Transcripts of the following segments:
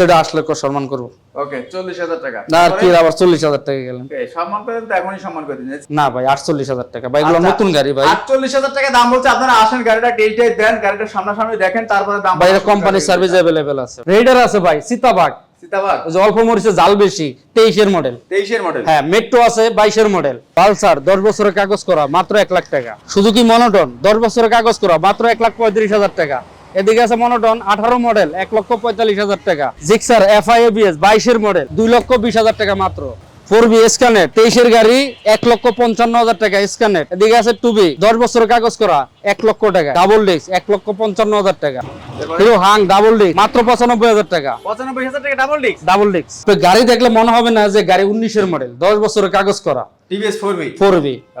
সেটা আসলে কো সম্মান করব। ওকে চল্লিশ হাজার টাকা। না আর কি আবার চল্লিশ হাজার টাকা গেলেন সম্মান করেন তো এখনই সম্মান করে দিন। না ভাই আটচল্লিশ হাজার টাকা। ভাই এগুলো আচ্ছা, নতুন গাড়ি ভাই। আটচল্লিশ হাজার টাকা দাম বলছে আপনারা আসেন গাড়িটা টেস্টাই দেন গাড়িটা সামনাসামনি দেখেন তারপরে দাম বাইরে কোম্পানি সার্ভিস অ্যাভেলেবেল আছে। রেডার আছে ভাই সীতাবাগ সীতাবাগ ওই অল্প মরিচে জাল বেশি তেইশের মডেল তেইশের মডেল হ্যাঁ মেট্রো আছে বাইশের মডেল পালসার দশ বছরের কাগজ করা মাত্র এক লাখ টাকা। শুধু কি মনোটন দশ বছরের কাগজ করা মাত্র এক লাখ পঁয়ত্রিশ হাজার টাকা। এদিকে আছে মনোটন আঠারো মডেল এক লক্ষ পঁয়তাল্লিশ হাজার টাকা। জিক্সার এফআই এবিএস বাইশের মডেল দুই লক্ষ বিশ হাজার টাকা মাত্র। ফোর বি তেইশের গাড়ি এক লক্ষ পঞ্চান্ন হাজার টাকা স্ক্যানেট এদিকে আছে টুবি দশ বছরের কাগজ করা এক লক্ষ টাকা। ডাবল ডিস্ক এক লক্ষ পঞ্চান্ন হাজার টাকা। হিরো হাং ডাবল ডিস্ক মাত্র পঁচানব্বই হাজার টাকা। পঁচানব্বই হাজার টাকা ডাবল ডিস্ক ডাবল ডিস্ক তো গাড়ি দেখলে মনে হবে না যে গাড়ি উনিশের মডেল দশ বছরের কাগজ করা।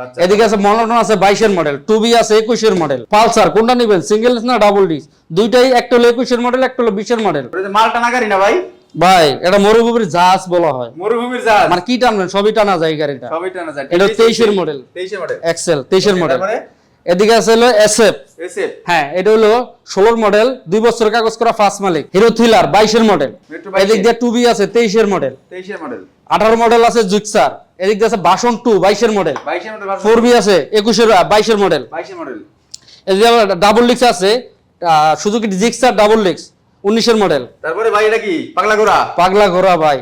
আচ্ছা। এদিকে আছে মনোটন আছে বাইশের মডেল টু বি আছে একুশের মডেল পালসার কোনটা নিবেন? সিঙ্গেল না ডাবল ডিস্ক দুইটাই একটা হলো একুশের মডেল একটা হলো বিশের মডেল মাল টানা গাড়ি না ভাই? ভাই এটা মরুভূমির জাহাজ বলা হয়। মরুভূমির জাহাজ। মানে কি টানবেন সবই টানা যায় গাড়িটা। সবই টানা যায়। এটা তেইশের মডেল তেইশের মডেল এক্সেল তেইশের মডেল তারপরে? এদিকে আছে হলো এসএফ এসএফ হ্যাঁ এটা হলো ষোলোর মডেল দুই বছর কাগজ করা ফার্স্ট মালিক। হিরো থ্রিলার বাইশের মডেল Metro এদিক 22 দিয়ে টু বি আছে তেইশের মডেল তেইশের মডেল আঠারো মডেল আছে জুক্সার এদিক দিয়ে আছে বাসন টু বাইশের মডেল বাইশের মডেল ফোর বি আছে একুশের বাইশের মডেল বাইশের মডেল এদিকে ডাবল লিক্স আছে সুজুকি জিক্সার ডাবল লিক্স উনিশের মডেল। তারপরে ভাই এটা কি? পাগলা ঘোড়া? পাগলা ঘোড়া ভাই।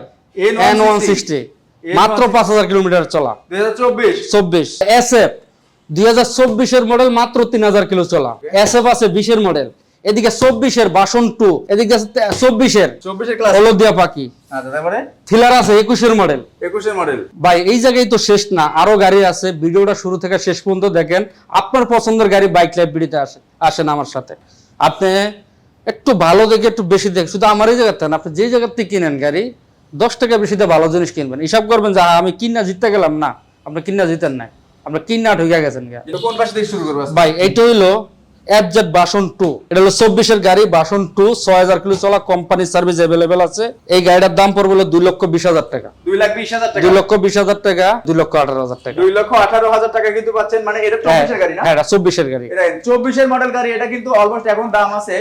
এন ওয়ান সিক্সটি মাত্র পাঁচ হাজার কিলোমিটার চলা। চব্বিশ। চব্বিশ। এস এফ দুই হাজার চব্বিশের মডেল মাত্র তিন হাজার কিলো চলা। এস এফ আছে বিশের মডেল। এদিকে চব্বিশের বাসন টু এদিকে আছে চব্বিশের। হলদিয়া পাখি। আচ্ছা থ্রিলার আছে একুশের মডেল। একুশের মডেল। ভাই এই জায়গায় তো শেষ না। আরও গাড়ি আছে। ভিডিওটা শুরু থেকে শেষ পর্যন্ত দেখেন। আপনার পছন্দের গাড়ি বাইক ভিডিওতে আসে আসেন আমার সাথে। আপনি একটু ভালো দেখে একটু বেশি দেখে। শুধু আমার এই জায়গাতে না আপনি যে জায়গার থেকে কিনেন গাড়ি দশ টাকা বেশিতে ভালো জিনিস কিনবেন। হিসাব করবেন যে আমি কিনা জিততে গেলাম। না আপনি কিনা জিতেন নাই। আপনি কিনা ঢুকে গেছেন কোন পাশে থেকে শুরু করব? ভাই এইটা হইল এফজেড বাসন টু এটা হলো চব্বিশের গাড়ি বাসন টু ছয় হাজার কিলো চলা কোম্পানি সার্ভিস অ্যাভেলেবেল আছে। এই গাড়িটার দাম পড়বে হলো দুই লক্ষ বিশ হাজার টাকা। দুই লাখ বিশ হাজার টাকা? দুই লক্ষ বিশ হাজার টাকা দুই লক্ষ আঠারো হাজার টাকা। দুই লক্ষ আঠারো হাজার টাকা কিন্তু পাচ্ছেন মানে এটা হ্যাঁ চব্বিশের গাড়ি না? হ্যাঁ, চব্বিশের গাড়ি। চব্বিশের মডেল গাড়ি এটা কিন্তু অলমোস্ট এখন দাম আছে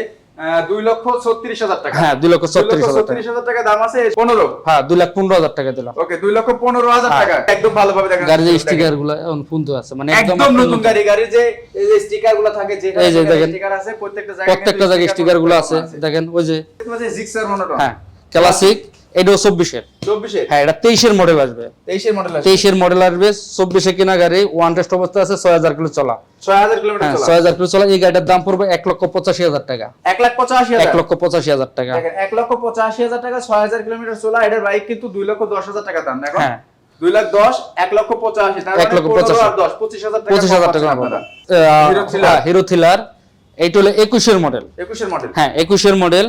দুই লক্ষ ছত্রিশ হাজার টাকা। হ্যাঁ দুই লক্ষ ছত্রিশ হাজার টাকা। দাম আছে পনেরো? হ্যাঁ দুই লাখ পনেরো হাজার টাকা দিলাম। ওকে দুই লক্ষ পনেরো হাজার হ্যাঁ। টাকা। একদম ভালোভাবে দেখেন গাড়ির যে স্টিকারগুলো এখন আছে মানে একদম নতুন গাড়ি গাড়ির যে যে স্টিকারগুলো থাকে যে এই যে দেখেন। স্টিকার আছে প্রত্যেকটা জায়গায় প্রত্যেকটা জায়গায় স্টিকারগুলো আছে দেখেন ওই যে জিক্সার মনোটন হ্যাঁ ক্লাসিক এটাও চব্বিশের। চব্বিশে হ্যাঁ এটা তেইশের মডেল আসবে। তেইশের মডেল তেইশের মডেল আসবে চব্বিশে কেনা গাড়ি ওয়ান টেস্ট অবস্থা আছে ছয় হাজার কিলো চলা। ছয় হাজার কিলোমিটার হ্যাঁ ছয় হাজার কিলো চলা এই গাড়িটার দাম পড়বে এক লক্ষ পঁচাশি হাজার টাকা। এক লাখ পঁচাশি এক লক্ষ পঁচাশি হাজার টাকা। এক লক্ষ পঁচাশি হাজার টাকা ছয় হাজার কিলোমিটার চলা এটার বাইক কিন্তু দুই লক্ষ দশ হাজার টাকা দাম হ্যাঁ। দুই লাখ দশ এক লক্ষ পঁচাশি এক মানে লক্ষ পঁচাশি। হাজার পঁচিশ হাজার টাকা হিরো থ্রিলার। হ্যাঁ, এইটা হলো একুশের মডেল একুশের মডেল হ্যাঁ একুশের মডেল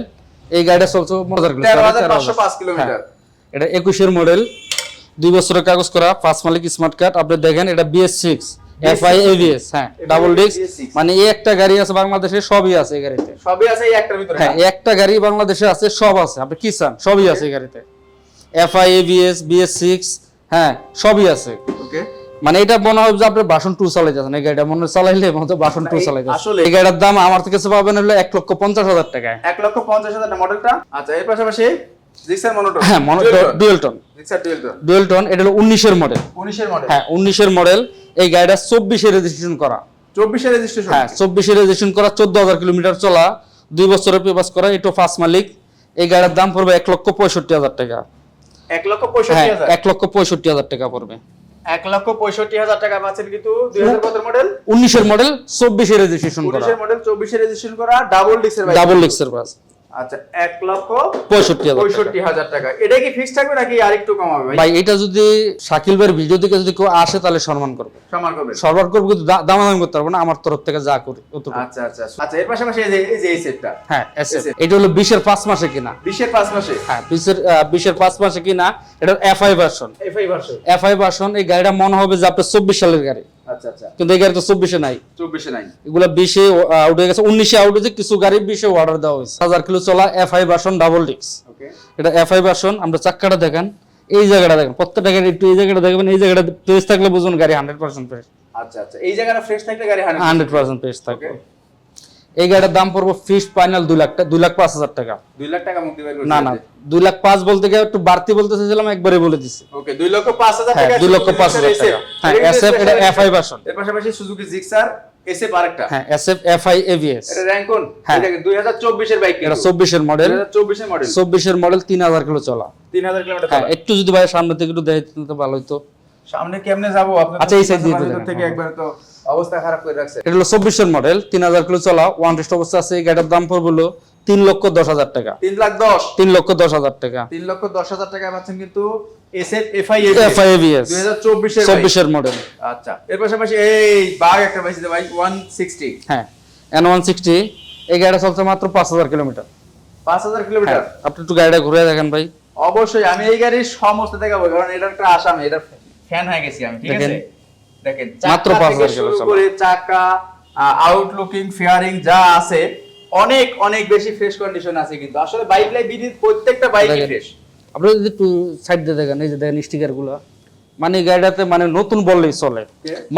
এই গাড়িটা চলছে মজার। পাঁচ কিলোমিটার। হ্যাঁ, এটা একুশের মডেল দুই বছরের কাগজ করা ফার্স্ট মালিক স্মার্ট কার্ড। আপনি দেখেন এটা বিএস সিক্স এফ এভিএস হ্যাঁ ডাবল ডিস্ক মানে এই একটা গাড়ি আছে বাংলাদেশে সবই আছে এই গাড়িতে। সবই আছে এই একটার ভিতরে হ্যাঁ একটা গাড়ি বাংলাদেশে আছে সব আছে। আপনি কি চান? সবই আছে এই গাড়িতে। F I ABS BS six হ্যাঁ সবই আছে। মানে এটা মনে হয় যে আপনি বাসন টু চালাই যাচ্ছেন এই গাড়িটা মনে চালাইলে মনে হয় বাসন টু এই- চালাই যাচ্ছেন আসলে- এই গাড়িটার দাম আমার থেকে পাবেন হলো এক লক্ষ পঞ্চাশ হাজার টাকায়। এক লক্ষ পঞ্চাশ হাজার টাকা মডেলটা আচ্ছা এর পাশাপাশি জিক্সার মনোটন হ্যাঁ মনে জিক্সার ডুয়েলটন ডুয়েলটন এটা হলো উনিশের মডেল উনিশের মডেল হ্যাঁ উনিশের মডেল এই গাড়িটা চব্বিশে রেজিস্ট্রেশন করা। চব্বিশের রেজিস্ট্রেশন হ্যাঁ চব্বিশে রেজিস্ট্রেশন করা চোদ্দ হাজার কিলোমিটার চলা দুই বছরের পেপাস করা এটা ফার্স্ট মালিক। এই গাড়ির দাম পড়বে এক লক্ষ পঁয়ষট্টি হাজার টাকা। এক লক্ষ পঁয়ষট্টি হ্যাঁ হাজার। এক লক্ষ পঁয়ষট্টি হাজার টাকা পড়বে। এক লক্ষ পঁয়ষট্টি হাজার টাকা পাচ্ছেন কিন্তু দুই হাজার কত মডেল উনিশের মডেল চব্বিশে রেজিস্ট্রেশন করা। মডেল চব্বিশে রেজিস্ট্রেশন করা ডাবল ডিক্সের ডাবল লিক্সের বাস আচ্ছা এক লক্ষ পঁয়ষট্টি হাজার টাকা। পঁয়ষট্টি হাজার টাকা। এটা কি ফিক্স থাকবে নাকি আরেকটু কমাবে? ভাই ভাই এটা যদি শাকিল ভাইয়ের ভিডিও থেকে যদি কেউ আসে তাহলে সম্মান করবে। সমান করবে। সরবার করব কিন্তু দামাদামি করতে পারব না আমার তরফ থেকে যা করি আচ্ছা আচ্ছা আচ্ছা। এর পাশাপাশি এই যে এই যে এই সেটটা হ্যাঁ এটা হলো বিশের পাঁচ মাসে কিনা। বিশের পাঁচ মাসে? হ্যাঁ বিশের পাঁচ মাসে কিনা এটা FI version FI version FI version এই গাড়িটা মনে হবে যে আপনার চব্বিশ সালের গাড়ি। কিন্তু এই গাড়ি চব্বিশে নাই। চব্বিশে নাই। এগুলা বিশে আউট হয়ে গেছে। উনিশে আউট হয়েছে কিছু গাড়ি বিশে অর্ডার দেওয়া হয়েছে। হাজার কিলো চলা এফআই ভার্সন ডাবল ডিক্স এটা এফ আই ভার্সন আমরা চাক্কাটা দেখেন। এই জায়গাটা দেখেন প্রত্যেকটা গাড়ি একটু এই জায়গাটা দেখবেন। এই জায়গাটা ফ্রেশ থাকলে বুঝুন গাড়ি হান্ড্রেড পার্সেন্ট ফ্রেশ আচ্ছা আচ্ছা। এই জায়গাটা ফ্রেশ থাকলে গাড়ি হান্ড্রেড পার্সেন্ট ফ্রেশ থাকবে। এই গাড়িটার দাম পড়ব ফিক্স ফাইনাল দুই লাখ দুই লাখ পাঁচ হাজার টাকা। দুই লাখ টাকা মুক্তি না না দুই লাখ পাঁচ বলতে গিয়ে একটু বাড়তি বলতে চাইছিলাম একবারে বলে দিচ্ছি ওকে দুই লক্ষ পাঁচ হাজার হ্যাঁ, টাকা দুই লক্ষ পাঁচ হাজার টাকা। হ্যাঁ, SF এটা FI version। এর পাশাপাশি সুজুকি জিক্সার এসএফ আরেকটা। হ্যাঁ S F F I ABS এটা র্যাঙ্ক কোন? হ্যাঁ। দুই হাজার চব্বিশের বাইক এটা চব্বিশের মডেল দুই হাজার চব্বিশের মডেল চব্বিশের মডেল তিন হাজার কিলো চলা। তিন হাজার কিলোমিটার হ্যাঁ চলা। একটু যদি ভাই সামনে থেকে একটু দেখে তো ভালো হতো সামনে কেমনে যাব? আপনার আচ্ছা, এই side দিয়ে থেকে। একবার তো অবস্থা খারাপ করে রাখছে। এটা হলো চব্বিশের মডেল তিন হাজার কিলো চলা ওয়ান টেস্ট অবস্থা আছে এই গাড়িটার দাম পড়বে হলো তিন লক্ষ দশ হাজার টাকা। তিন লাখ দশ। তিন লক্ষ দশ হাজার টাকা। তিন লক্ষ দশ হাজার টাকা পাচ্ছেন কিন্তু SF FI F I ABS দুই হাজার চব্বিশের চব্বিশের মডেল আচ্ছা এর পাশাপাশি এই বাঘ একটা পাইছে ভাই ওয়ান সিক্সটি হ্যাঁ এন ওয়ান সিক্সটি এই গাড়িটা চলছে মাত্র পাঁচ হাজার কিলোমিটার। পাঁচ হাজার কিলোমিটার? হ্যাঁ আপনি একটু গাড়িটা ঘুরে দেখেন ভাই। অবশ্যই আমি এই গাড়ির সমস্ত দেখাবো কারণ এটার একটা আসামি এটার ফ্যান হয়ে গেছি আমি ঠিক আছে? দেখেন। মাত্র শুরু করে চাকা আউটলুকিং ফেয়ারিং যা আছে অনেক অনেক বেশি ফ্রেশ কন্ডিশন আছে কিন্তু আসলে বাইক লাই বিডির প্রত্যেকটা বাইক। ফ্রেশ আপনি যদি একটু সাইড দিয়ে দেখেন এই যে দেখেন স্টিকারগুলো মানে গাড়িটাতে মানে নতুন বললেই চলে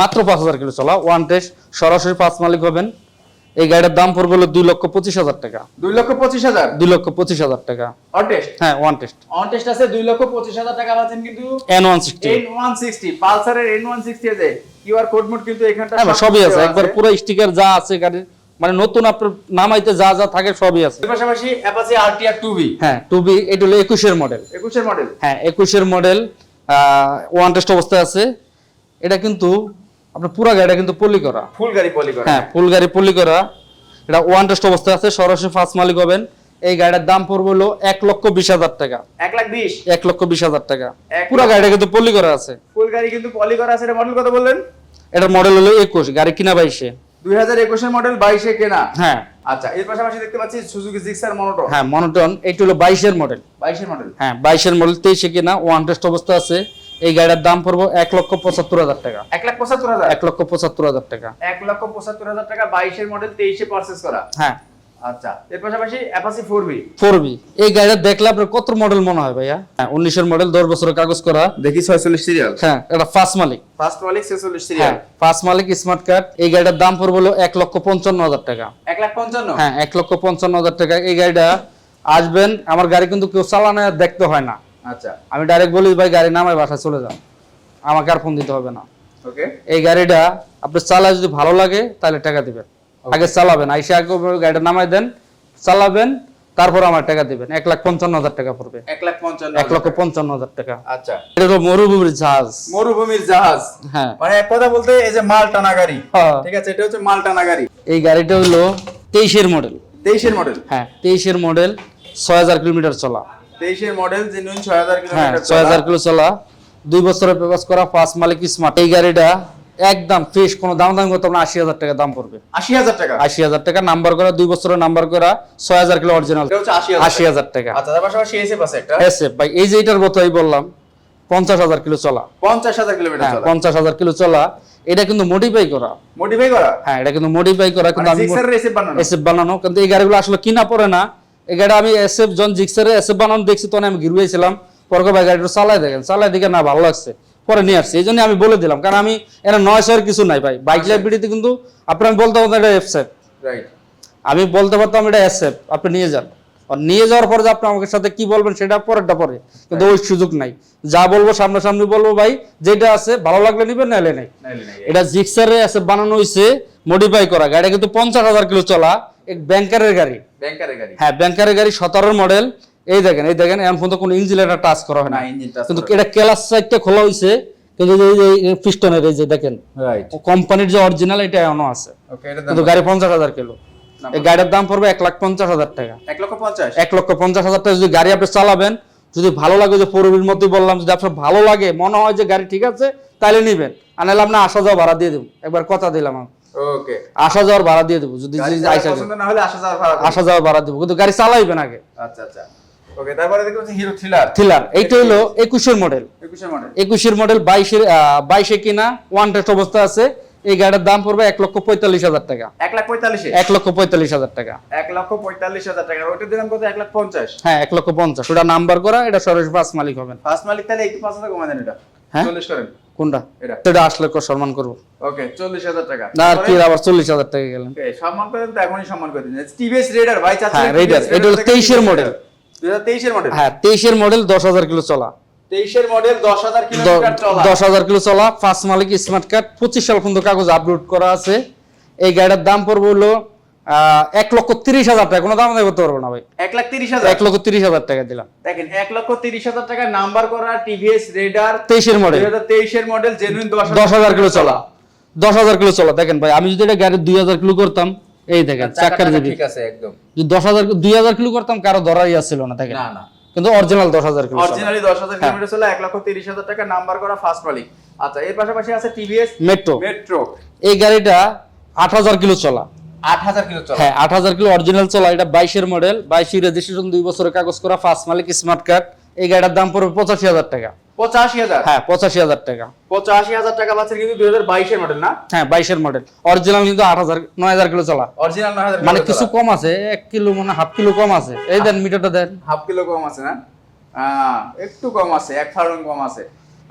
মাত্র পাঁচ হাজার কিলো চলা ওয়ান টেস্ট সরাসরি পাঁচ মালিক হবেন এই গাড়ির দাম পড়বে হলো দুই লক্ষ পঁচিশ হাজার টাকা। দুই লক্ষ পঁচিশ হাজার? দুই লক্ষ পঁচিশ হাজার টাকা। অন টেস্ট হ্যাঁ ওয়ান টেস্ট অন টেস্ট আছে দুই লক্ষ পঁচিশ হাজার টাকা পাচ্ছেন কিন্তু N one sixty N one sixty পালসারের N one sixty আছে কিউআর কোড মোড কিন্তু এখানটা হ্যাঁ সবই আছে। একবার পুরো স্টিকার যা আছে গাড়ির মানে নতুন আপনার নামাইতে যা যা থাকে সবই আছে। পাশাপাশি অ্যাপাচি আরটিআর টু বি হ্যাঁ টু বি এটা হলো একুশের মডেল একুশের মডেল হ্যাঁ একুশের মডেল ওয়ান টেস্ট অবস্থায় আছে। এটা কিন্তু আপনার পুরো গাড়িটা কিন্তু পলি করা। ফুল গাড়ি পলি করা। হ্যাঁ ফুল গাড়ি পলি করা। এটা ওয়ান টেস্ট অবস্থায় আছে সরাসরি ফার্স্ট মালিক হবেন। এই গাড়ির দাম পড়বে হলো এক লক্ষ বিশ হাজার টাকা। এক লাখ বিশ? এক লক্ষ বিশ হাজার টাকা। পুরো গাড়িটা কিন্তু পলি করা আছে। ফুল গাড়ি কিন্তু পলি করা আছে এটা মডেল কত বললেন? এটার মডেল হলো একুশ গাড়ি কিনা বাইশে। দুই হাজার একুশের মডেল বাইশে কেনা? হ্যাঁ। আচ্ছা এর পাশাপাশি দেখতে পাচ্ছি সুজুকি জিক্সার মনোটন হ্যাঁ মনোটন এইটা হলো বাইশের মডেল বাইশের মডেল হ্যাঁ বাইশের মডেল তেইশে কিনা ওয়ান টেস্ট অবস্থা আছে। এই গাড়ির দাম পড়ব এক লক্ষ পঁচাত্তর হাজার টাকা। এক লাখ পঁচাত্তর হাজার? এক লক্ষ পঁচাত্তর হাজার টাকা। এক লক্ষ পঁচাত্তর হাজার টাকা বাইশের মডেল তেইশে পারচেস করা? হ্যাঁ। আচ্ছা এর পাশাপাশি অ্যাপাসি ফোর বি এই গাড়িটা দেখলে আপনার কত মডেল মনে হয় ভাইয়া? হ্যাঁ উনিশের মডেল দশ বছরের কাগজ করা। দেখি ছয়চল্লিশ সিরিয়াল হ্যাঁ এটা ফার্স্ট মালিক। ফার্স্ট মালিক হ্যাঁ সিরিয়াল ফার্স্ট মালিক স্মার্ট কার্ড এই গাড়িটার দাম পড়বে হলো এক লক্ষ পঞ্চান্ন হাজার টাকা। এক লাখ পঞ্চান্ন? হ্যাঁ এক লক্ষ পঞ্চান্ন হাজার টাকা। এই গাড়িটা আসবেন আমার গাড়ি কিন্তু কেউ চালানো দেখতে হয় না। আচ্ছা। আমি ডাইরেক্ট বলি ভাই গাড়ি নামায় বাসায় চলে যান আমাকে আর ফোন দিতে হবে না। ওকে এই গাড়িটা আপনি চালায় যদি ভালো লাগে তাহলে টাকা দিবেন। আগে চালাবেন আইসে আগে গাড়িটা নামাই দেন চালাবেন তারপর আমার টাকা দিবেন। এক লাখ পঞ্চান্ন হাজার টাকা পড়বে। এক লাখ পঞ্চান্ন এক লক্ষ পঞ্চান্ন হাজার টাকা। আচ্ছা। এটা হলো মরুভূমির জাহাজ। মরুভূমির জাহাজ। হ্যাঁ। মানে এক কথা বলতে এই যে মাল টানা গাড়ি। হ্যাঁ। ঠিক আছে এটা হচ্ছে মাল টানা গাড়ি। এই গাড়িটা হলো তেইশের মডেল তেইশের মডেল হ্যাঁ তেইশের মডেল ছয় হাজার কিলোমিটার চলা। তেইশের মডেল জেনুইন ছয় হাজার হ্যাঁ কিলোমিটার ছয় হাজার কিলো চলা। দুই বছরের পেপাস করা ফার্স্ট মালিক স্মার্ট এই গাড়িটা একদম ফ্রেশ কোনো দাম দাম করতে আশি হাজার টাকা দাম পড়বে। আশি হাজার টাকা? আশি হাজার টাকা নাম্বার করা দুই বছরের নাম্বার করা ছয় হাজার কিলো অরিজিনাল আশি হাজার টাকা। আচ্ছা তার পাশাপাশি এসএফ আছে একটা। এসএফ ভাই এই যে এটার কথাই বললাম পঞ্চাশ হাজার কিলো চলা। পঞ্চাশ হাজার কিলোমিটার হ্যাঁ পঞ্চাশ হাজার কিলো চলা এটা কিন্তু মডিফাই করা। মডিফাই করা? হ্যাঁ এটা কিন্তু মডিফাই করা কিন্তু মানে আমি বানানো। এসএফ বানানো কিন্তু এই গাড়িগুলো আসলে কিনা পড়ে না। এই গাড়ি আমি এসএফ জন জিক্সারে এসএফ বানানো দেখছি তখন আমি গিরুয়েছিলাম পরে ভাই গাড়িটা চালাই দেখেন চালাই দেখে না ভালো লাগছে। পরে নিয়ে আসছি এই জন্য আমি বলে দিলাম কারণ আমি এটা নয় শয়ের কিছু নাই ভাই। বাইক লাইব্রেরিতে বিডিতে কিন্তু আপনি আমি বলতে পারতাম এটা এফসেফ রাইট আমি বলতে পারতাম এটা এসএফ আপনি নিয়ে যান। আর নিয়ে যাওয়ার পরে যে আপনি আমাকে সাথে কি বলবেন সেটা পরেরটা পরে। কিন্তু ওই সুযোগ নাই। যা বলব সামনাসামনি বলব ভাই যেটা আছে ভালো লাগলে নিবেন নাহলে নাই। নাইলে নাই। এটা জিক্সারে আছে বানানো হয়েছে মডিফাই করা। গাড়ি কিন্তু পঞ্চাশ হাজার কিলো চলা। এক ব্যাংকারের গাড়ি। ব্যাংকারের গাড়ি। হ্যাঁ ব্যাংকারের গাড়ি সতেরোর মডেল এই দেখেন এই দেখেন এখন পর্যন্ত কোনো ইঞ্জিন এটা টাচ করা হয় না। কিন্তু এটা ক্লাস সাইডটা খোলা হয়েছে কিন্তু এই যে পিস্টনের এই যে দেখেন। রাইট কোম্পানির যে অরিজিনাল এটা এখনও আছে। ওকে এটা কিন্তু গাড়ি পঞ্চাশ হাজার কিলো। এই গাড়ির দাম পড়বে এক লাখ পঞ্চাশ হাজার টাকা। এক লক্ষ পঞ্চাশ? এক লক্ষ পঞ্চাশ হাজার টাকা যদি গাড়ি আপনি চালাবেন যদি ভালো লাগে যে পূর্বের মধ্যে বললাম যদি আপনার ভালো লাগে মনে হয় যে গাড়ি ঠিক আছে তাহলে নিবেন। আর নাহলে আপনি আসা যাওয়া ভাড়া দিয়ে দেবো। একবার কথা দিলাম আমি। ওকে। আসা যাওয়ার ভাড়া দিয়ে দেবো যদি না হলে আসা যাওয়ার ভাড়া আসা যাওয়ার ভাড়া দেবো কিন্তু গাড়ি চালাইবেন আগে। আচ্ছা আচ্ছা। ওকে তারপরে দেখতে হিরো থ্রিলার থ্রিলার এইটা হলো একুশের মডেল একুশের মডেল একুশের মডেল বাইশের বাইশে কিনা ওয়ান টেস্ট অবস্থা আছে। এই গাড়ির দাম পড়বে এক লক্ষ পঁয়তাল্লিশ হাজার টাকা। এক লাখ পঁয়তাল্লিশে? এক লক্ষ পঁয়তাল্লিশ হাজার টাকা। এক লক্ষ পঁয়তাল্লিশ হাজার টাকা। দিলাম কত? এক লাখ পঞ্চাশ। হ্যাঁ এক লক্ষ পঞ্চাশ। ওটা নাম্বার করা এটা সরাসরি মালিক হবেন। ফার্স্ট মালিক তাহলে একটু পাঁচ হাজার দেন এটা। হ্যাঁ? চল্লিশ করেন। কোনটা? এটা। আসলে সম্মান করব। ওকে চল্লিশ হাজার টাকা। না আর কি আবার চল্লিশ হাজার টাকা গেলেন। সম্মান করে তো এখনই সম্মান করে দিন। টিভিএস রেডার ভাই চাচ্ছেন হ্যাঁ, Raider, এটা হলো 23 এর model। দুই হাজার তেইশের মডেল হ্যাঁ তেইশের মডেল দশ হাজার কিলো চলা। তেইশের মডেল দশ হাজার দশ হাজার কিলো চলা ফার্স্ট মালিক স্মার্ট কার্ড পঁচিশ সাল পর্যন্ত কাগজ আপলোড করা আছে। এই গাড়িটার দাম পড়বে হলো এক লক্ষ তিরিশ হাজার টাকা। কোনো দাম করতে পারব না ভাই। এক লাখ তিরিশ হাজার? এক লক্ষ তিরিশ হাজার টাকা দিলাম। দেখেন এক লক্ষ তিরিশ হাজার টাকা নাম্বার করা টিভিএস রেডার তেইশের মডেল তেইশের মডেল জেনুইন দশ হাজার কিলো চলা। দশ হাজার কিলো চলা। দেখেন ভাই আমি যদি এটা গাড়ি দুই হাজার কিলো করতাম এই দেখেন চাক্কার যদি ঠিক আছে একদম। যদি দশ হাজার দুই হাজার কিলো করতাম কারও ধরাই আসছিল না দেখেন। না না। কিন্তু অরিজিনাল দশ হাজার কিলো অরিজিনালি দশ হাজার কিলোমিটার চলে এক লক্ষ তিরিশ হাজার টাকা নাম্বার করা ফার্স্ট মালিক আচ্ছা এর পাশাপাশি আছে টিভিএস মেট্রো মেট্রো এই গাড়িটা আট হাজার কিলো চলা। আট হাজার কিলো চলা। হ্যাঁ আট হাজার কিলো অরিজিনাল চলা। এটা বাইশের মডেল বাইশি রেজিস্ট্রেশন দুই বছরের কাগজ করা ফার্স্ট মালিক স্মার্ট কার্ড এই গাড়িটার দাম পড়বে পঁচাশি হাজার টাকা। পঁচাশি হাজার। হ্যাঁ পঁচাশি হাজার টাকা। পঁচাশি হাজার টাকা পাচ্ছেন কিন্তু দুই হাজার বাইশের মডেল না? হ্যাঁ বাইশের মডেল। অরিজিনাল কিন্তু আট হাজার নয় হাজার কিলো চলা। অরিজিনাল নয় হাজার মানে কিছু কম আছে এক কিলো মানে হাফ কিলো কম আছে। এই দেন মিটারটা দেন। হাফ কিলো কম আছে না? একটু কম আছে এক কম আছে।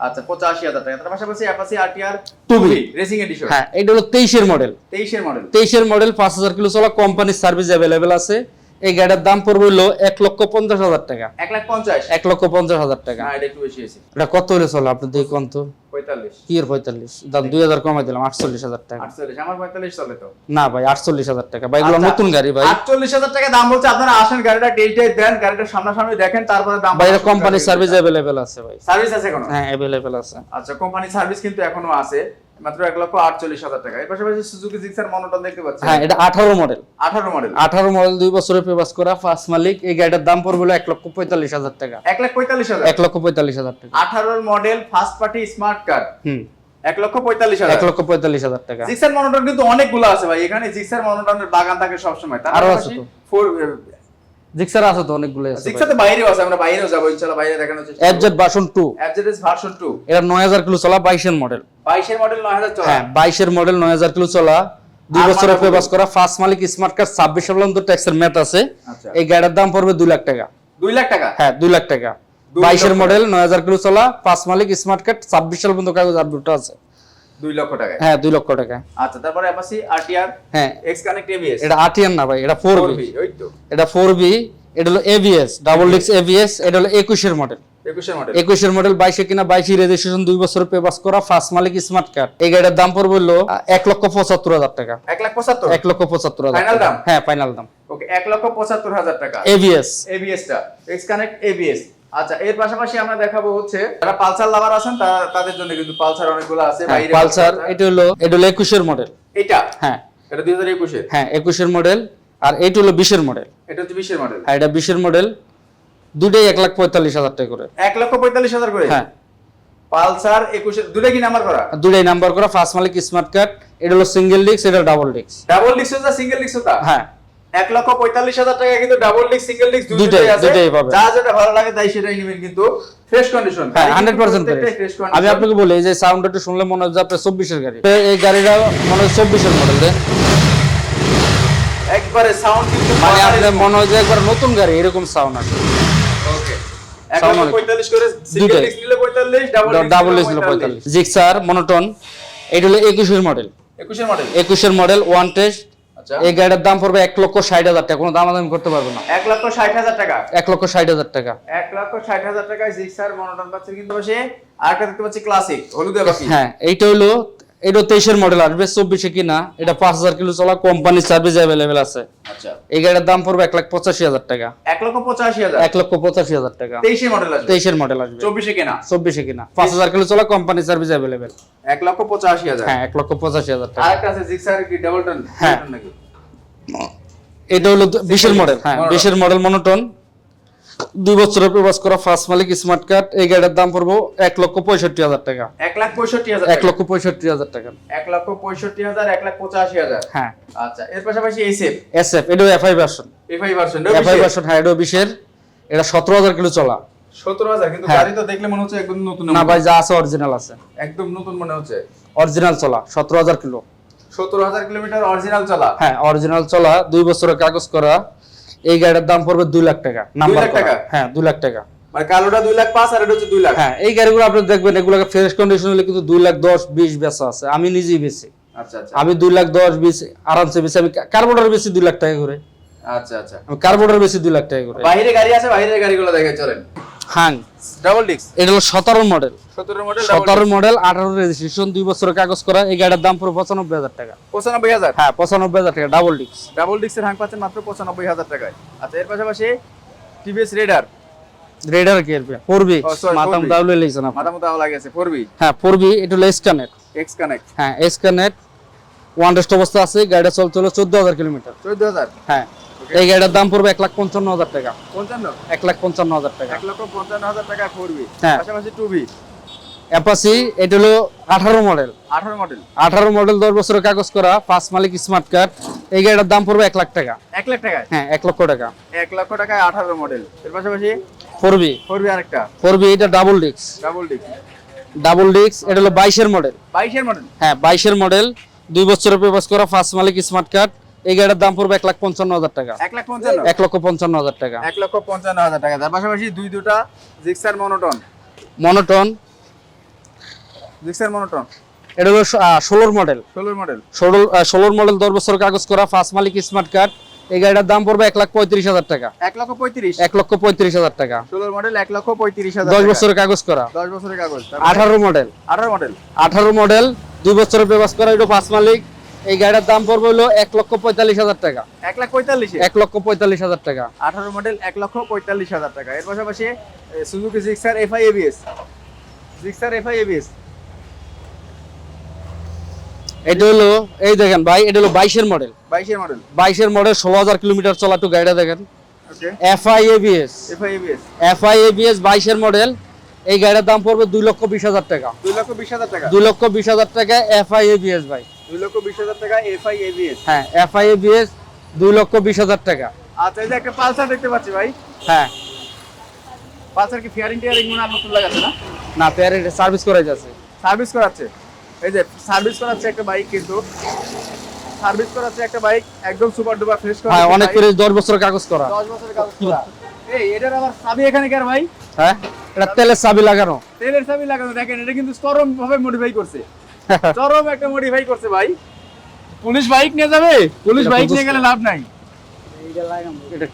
আচ্ছা পঁচাশি হাজার টাকা। তার পাশাপাশি Apache RTR 2B racing addition হ্যাঁ এটা হলো তেইশের মডেল। তেইশের মডেল। তেইশের মডেল পাঁচ হাজার কিলো চলা কোম্পানির সার্ভিস অ্যাভেলেবেল আছে। এই গাড়ির দাম পড়বে হলো এক লক্ষ পঞ্চাশ হাজার টাকা। এক লাখ পঞ্চাশ? এক লক্ষ পঞ্চাশ হাজার টাকা। না এটা একটু বেশি আছে এটা কত হলে চলো? আপনি দেখি কত পঁয়তাল্লিশ। কি এর পঁয়তাল্লিশ? দাম দুই হাজার কমাই দিলাম আটচল্লিশ হাজার টাকা। আটচল্লিশ আমার পঁয়তাল্লিশ চলে তো। না ভাই আটচল্লিশ হাজার টাকা। ভাই এগুলো আচ্ছা, নতুন গাড়ি ভাই। আটচল্লিশ হাজার টাকা দাম বলছে আপনারা আসেন গাড়িটা টেস্ট দেন গাড়িটা সামনাসামনি দেখেন তারপরে দাম ভাই কোম্পানির সার্ভিস অ্যাভেলেবেল আছে ভাই। সার্ভিস আছে কোনো হ্যাঁ অ্যাভেলেবেল আছে। আচ্ছা কোম্পানি সার্ভিস কিন্তু এখনও আছে। মাত্র এক লক্ষ আটচল্লিশ হাজার টাকা। এর পাশাপাশি সুজুকি জিক্সার মনোটন দেখতে পাচ্ছেন? হ্যাঁ এটা আঠারো মডেল আঠারো মডেল আঠারো মডেল দুই বছরের পেপাস করা ফার্স্ট মালিক। এই গাড়িটার দাম পড়বে এক লক্ষ পঁয়তাল্লিশ হাজার টাকা। এক লাখ পঁয়তাল্লিশ হাজার। এক লক্ষ পঁয়তাল্লিশ হাজার টাকা। আঠারোর model first party smart card হুম। এক লক্ষ পঁয়তাল্লিশ হাজার। এক লক্ষ পঁয়তাল্লিশ হাজার টাকা। জিক্সার মনোটন কিন্তু অনেকগুলো আছে ভাই। এখানে জিক্সার মনোটনের বাগান থাকে সবসময়। তার আরও আছে। ফোর- জিক্সার আছে তো অনেকগুলো আছে জিক্সার তো বাইরেও আছে আমরা বাইরেও যাব ইনশাআল্লাহ বাইরে দেখানোর চেষ্টা এফজেড বাসন টু এফজেডএস ভার্সন টু এটা নয় হাজার কিলো চলা বাইশের মডেল বাইশের মডেল নয় হাজার চলা। হ্যাঁ বাইশের মডেল নয় হাজার কিলো চলা। দুই আর বছরের মানা করা ফার্স্ট মালিক স্মার্ট কার্ড ছাব্বিশ সাল পর্যন্ত ট্যাক্সের মেয়াদ আছে। আচ্ছা। এই গাড়ির দাম পড়বে দুই লাখ টাকা। দুই লাখ টাকা? হ্যাঁ দুই লাখ টাকা। দুই বাইশের মডেল নয় হাজার কিলো চলা ফার্স্ট মালিক স্মার্ট কার্ড ছাব্বিশ সাল পর্যন্ত কাগজ আপডেট আছে। দুই লক্ষ টাকা হ্যাঁ দুই লক্ষ টাকা আচ্ছা তারপরে অ্যাপাসি আরটিআর হ্যাঁ। এক্স কানেক্ট এবিএস এটা আটিয়ান না ভাই এটা ফোর বি ওই তো। এটা ফোর বি এটা হলো এভিএস ডাবল ডিক্স এভিএস এটা হলো একুশের মডেল একুশের মডেল একুশের মডেল বাইশে কিনা বাইশে রেজিস্ট্রেশন দুই বছর পেপাস করা ফার্স্ট মালিক স্মার্ট কার্ড এই গাড়ির দাম পড়বে হলো এক লক্ষ পঁচাত্তর হাজার টাকা। এক লাখ পঁচাত্তর? এক লক্ষ পঁচাত্তর হাজার Final দাম? হ্যাঁ ফাইনাল দাম। ওকে এক লক্ষ পঁচাত্তর হাজার টাকা। এভিএস এবিএস টা এক্স কানেক্ট এবিএস আচ্ছা এর পাশাপাশি আমরা দেখাবো হচ্ছে যারা পালসার লাভার আছেন তাদের জন্য কিন্তু পালসার অনেকগুলো আছে পালসার এটা হলো এটা হলো একুশের মডেল। এটা? হ্যাঁ। এটা দুই হাজার একুশের? হ্যাঁ একুশের মডেল আর এইটা হলো বিশের মডেল। এটা হচ্ছে বিশের মডেল। আর এটা বিশের মডেল দুটোই এক লাখ পঁয়তাল্লিশ হাজার টাকা করে। এক লক্ষ পঁয়তাল্লিশ হাজার করে? হ্যাঁ। পালসার একুশের দুটো কি নাম্বার করা? দুটোই নাম্বার করা ফার্স্ট মালিক স্মার্ট কার্ড এটা হলো সিঙ্গেল ডিস্ক এটা double disc double disc single disc হ্যাঁ। এক লক্ষ পঁয়তাল্লিশ হাজার টাকা কিন্তু ডাবল ডিস্ক সিঙ্গেল ডিস্ক দুটোই আছে। যা যেটা ভালো লাগে তাই সেটাই নেবেন কিন্তু ফ্রেশ কন্ডিশন হ্যাঁ আমি আপনাকে বলি এই যে সাউন্ড একটু শুনলে মনে হয় যে আপনার গাড়ি। এই গাড়িটা মনে হয় মডেল একবারে সাউন্ড কিন্তু মানে আপনার মনে হয় যে একবার নতুন গাড়ি এরকম সাউন্ড আসে। ওকে জিক্সার মনোটন এটা হলো একুশের মডেল একুশের মডেল ওয়ান টেস্ট এই গাড়ির দাম পড়বে এক লক্ষ ষাট হাজার টাকা কোনো দাম দামি করতে পারব না। এক লক্ষ ষাট হাজার টাকা? এক লক্ষ ষাট হাজার টাকা। এক লক্ষ ষাট হাজার টাকায় জিক্সার মনোটন পাচ্ছেন কিন্তু বসে আর একটা দেখতে পাচ্ছি ক্লাসিক হলুদে বাকি। হ্যাঁ এইটা হলো এটা তেইশের মডেল আসবে চব্বিশে কিনা এটা পাঁচ হাজার কিলো চলা কোম্পানির সার্ভিস অ্যাভেলেবেল আছে। আচ্ছা। এই গাড়ির দাম পড়বে এক লাখ পঁচাশি হাজার টাকা। এক লক্ষ পঁচাশি হাজার? এক লক্ষ পঁচাশি হাজার টাকা। তেইশে মডেল আসবে? তেইশের মডেল আসবে। চব্বিশে কেনা? চব্বিশে কিনা। পাঁচ হাজার কিলো চলা কোম্পানির সার্ভিস অ্যাভেলেবেল এক লক্ষ পঁচাশি হাজার? হ্যাঁ এক লক্ষ পঁচাশি হাজার টাকা। আরেকটা আছে জিক্সার কি ডাবল টন হ্যাঁ। এটা হলো বিশের মডেল হ্যাঁ। বিশের মডেল মনোটন দুই বছরের প্রবাস করা ফার্স্ট মালিক স্মার্ট কার্ড এই গাড়ির দাম পড়ব এক লক্ষ পঁয়ষট্টি হাজার টাকা। এক লাখ পঁয়ষট্টি হাজার এক লক্ষ পঁয়ষট্টি হাজার টাকা। এক লক্ষ পঁয়ষট্টি হাজার এক লাখ পঁচাশি হাজার? হ্যাঁ। আচ্ছা এর পাশাপাশি এসএফ এটাও FI version FI version FI version হ্যাঁ এটাও বিশের এটা সতেরো হাজার কিলো চলা। সতেরো হাজার কিন্তু হ্যাঁ। গাড়ি তো দেখলে মনে হচ্ছে একদম নতুন না ভাই যা আছে অরিজিনাল আছে। একদম নতুন মনে হচ্ছে। অরিজিনাল চলা সতেরো হাজার কিলো। সতেরো হাজার কিলোমিটার অরিজিনাল চলা। হ্যাঁ অরিজিনাল চলা দুই বছরের কাগজ করা। এই গাড়ির দাম পড়বে দুই লাখ টাকা নাম্বার টাকা? হ্যাঁ দুই লাখ টাকা। মানে কালোটা দুই লাখ পাঁচ আর এটা হচ্ছে দুই লাখ। হ্যাঁ এই গাড়িগুলো আপনি দেখবেন এগুলোকে ফ্রেশ কন্ডিশন হলে কিন্তু দুই লাখ দশ বিশ বেচা আছে। আমি নিজেই বেশি আচ্ছা আচ্ছা। আমি দুই লাখ দশ বিশ আরামসে বেশি আমি কার্বোটার বেশি দুই লাখ টাকা করে। আচ্ছা আচ্ছা। আমি কার্বোটার বেশি দুই লাখ টাকা করে। বাইরে গাড়ি আছে বাইরের গাড়িগুলো দেখে চলেন। হাং। ডাবল ডিক্স এটা হলো সতেরো মডেল সতেরো মডেল সতেরো মডেল আঠারো রেজিস্ট্রেশন দুই বছরের কাগজ করা। এই গাড়ির দাম পুরো পঁচানব্বই হাজার টাকা। পঁচানব্বই হাজার? হ্যাঁ পঁচানব্বই হাজার টাকা ডাবল ডিস্ক ডাবল ডিক্সের হাং পাচ্ছেন মাত্র পঁচানব্বই হাজার টাকায়। আচ্ছা এর পাশাপাশি টিভিএস রেডার রেডার কি Oh, sorry, মাতাম দাউলে লেগেছেন আপনি। মাথা মতো লাগেছে ফোর হ্যাঁ ফোর বি এটা হলো এসকানেট এক্স কানেক্ট হ্যাঁ এসকানেট ওয়ান রেস্ট অবস্থা আছে। গাড়িটা চোদ্দ হাজার কিলোমিটার। চোদ্দ হাজার? হ্যাঁ। এই গাড়িটার দাম পড়বে এক লাখ পঞ্চান্ন হাজার টাকা। পঞ্চান্ন? এক লাখ পঞ্চান্ন হাজার টাকা। এক লক্ষ পঞ্চান্ন হাজার টাকা ফোর বি হ্যাঁ। পাশাপাশি টু বি। অ্যাপাসি এটা হলো আঠারো মডেল আঠারো মডেল আঠারো মডেল দশ বছরের কাগজ করা ফার্স্ট মালিক স্মার্ট কার্ড এই গাড়িটার দাম পড়বে এক লাখ টাকা। এক লাখ টাকায়? হ্যাঁ এক লক্ষ টাকা। এক লক্ষ টাকায় আঠারো মডেল এর পাশাপাশি? Four B. ফোর বি আরেকটা। ফোর বি এটা ডাবল ডিস্ক ডাবল ডিক্স ডাবল ডিস্ক এটা হলো বাইশের মডেল বাইশের মডেল হ্যাঁ বাইশের মডেল দুই বছরের পেপাস করা ফার্স্ট মালিক স্মার্ট কার্ড এই গাড়ির দাম পড়বে এক লাখ পঞ্চান্ন হাজার টাকা। এক লাখ পঞ্চান্ন? এক লক্ষ পঞ্চান্ন হাজার টাকা। এক লক্ষ পঞ্চান্ন হাজার টাকা। তার পাশাপাশি দুই দুটা Gixxer monotone. Monotone. Gixxer monotone. এটা হলো ষোলোর মডেল। ষোলোর মডেল। ষোলো ষোলোর মডেল দশ বছরের কাগজ করা ফার্স্ট মালিক স্মার্ট কার্ড এই গাড়িটার দাম পড়বে এক লাখ পঁয়ত্রিশ হাজার টাকা। এক লক্ষ পঁয়ত্রিশ। এক লক্ষ পঁয়ত্রিশ হাজার টাকা। ষোলোর মডেল এক লক্ষ পঁয়ত্রিশ হাজার দশ বছরের কাগজ করা। দশ বছরের কাগজ। আঠারো মডেল। আঠারো মডেল। আঠারো মডেল দুই বছরের পেপাস করা এটা ফার্স্ট মালিক। এই গাড়িটার দাম পড়বে হলো এক লক্ষ পঁয়তাল্লিশ হাজার টাকা। এক লাখ পঁয়তাল্লিশে? এক লক্ষ পঁয়তাল্লিশ হাজার টাকা। আঠারো মডেল এক লক্ষ পঁয়তাল্লিশ হাজার টাকা। এর পাশাপাশি Suzuki Gixxer FI ABS Gixxer FI ABS এটা হলো এই দেখেন ভাই এটা হলো বাইশের মডেল বাইশের মডেল বাইশের মডেল ষোলো হাজার কিলোমিটার চলা একটু গাড়িটা দেখেন। Okay FI ABS FI ABS FI ABS বাইশের মডেল এই গাড়ির দাম পড়বে দুই লক্ষ বিশ হাজার টাকা। দুই লক্ষ বিশ হাজার টাকা। দুই লক্ষ বিশ হাজার টাকা এফআই এবিএস ভাই। দুই লক্ষ বিশ হাজার টাকা এফআই এবিএস। হ্যাঁ এফআই এবিএস দুই লক্ষ বিশ হাজার টাকা। আচ্ছা এই যে একটা পালসার দেখতে পাচ্ছি ভাই। হ্যাঁ। পালসার কি ফিয়ারিং টিয়ারিং মনে হয় নতুন লাগাচ্ছে না? না পেয়ারে সার্ভিস করা যাচ্ছে। সার্ভিস করাচ্ছে। এই যে সার্ভিস করাচ্ছে একটা বাইক কিন্তু। সার্ভিস করাচ্ছে একটা বাইক একদম সুপার ডুপার ফ্রেশ করা হ্যাঁ অনেক করে দশ বছর কাগজ করা। 10 বছরের কাগজ করা। এই এটার আবার চাবি এখানে কার ভাই? হ্যাঁ এটা তেলের চাবি লাগানো। তেলের চাবি লাগানো দেখেন এটা কিন্তু চরম ভাবে মডিফাই করছে। চরম একটা মডিফাই করছে ভাই। পুলিশ বাইক নিয়ে যাবে? পুলিশ বাইক নিয়ে গেলে লাভ নাই। এটা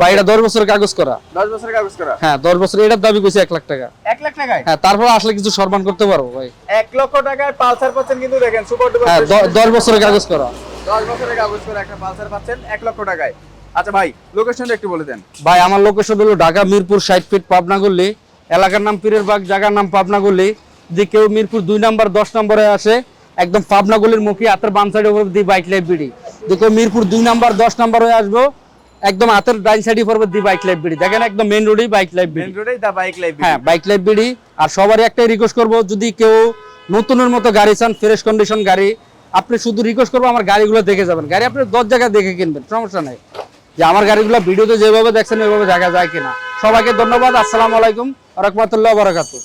ভাই এটা দশ বছরের কাগজ করা। দশ বছরের কাগজ করা? হ্যাঁ দশ বছর এটার দাবি করছে এক লাখ টাকা। এক লাখ টাকায়? হ্যাঁ তারপর আসলে কিছু সম্মান করতে পারব ভাই। এক লক্ষ টাকায় পালসার পাচ্ছেন কিন্তু দেখেন সুপার ডুপার হ্যাঁ দশ বছরের কাগজ করা। দশ বছরের কাগজ করে একটা পালসার পাচ্ছেন এক লক্ষ টাকায়। আচ্ছা ভাই লোকেশনটা একটু বলে দেন। ভাই আমার লোকেশন হলো ঢাকা মিরপুর ষাট ফিট পাবনা গল্লি এলাকার নাম পীরের বাগ জায়গার নাম পাবনা গল্লি যদি কেউ মিরপুর দুই নাম্বার দশ নম্বরে আসে একদম পাবনা গলির মুখে হাতের বাম সাইডে উপর দি বাইক লাইফ বিডি। যদি কেউ মিরপুর দুই নাম্বার দশ নম্বর হয়ে আসব একদম হাতের ডাইন সাইডে পড়বে দি বাইক লাইফ বিডি। দেখেন একদম মেন রোডেই বাইক লাইফ মেন রোডেই দা বাইক লাইফ হ্যাঁ বাইক লাইফ বিডি। আর সবারই একটাই রিকোয়েস্ট করব যদি কেউ নতুনের মতো গাড়ি চান ফ্রেশ কন্ডিশন গাড়ি আপনি শুধু রিকোয়েস্ট করব আমার গাড়িগুলো দেখে যাবেন। গাড়ি আপনি দশ জায়গায় দেখে কিনবেন সমস্যা নেই। যে আমার গাড়িগুলো ভিডিওতে যেভাবে দেখছেন ওইভাবে জায়গা যায় কিনা। সবাইকে ধন্যবাদ আসসালামু আলাইকুম রহমতুল্লাহ বারাকাতু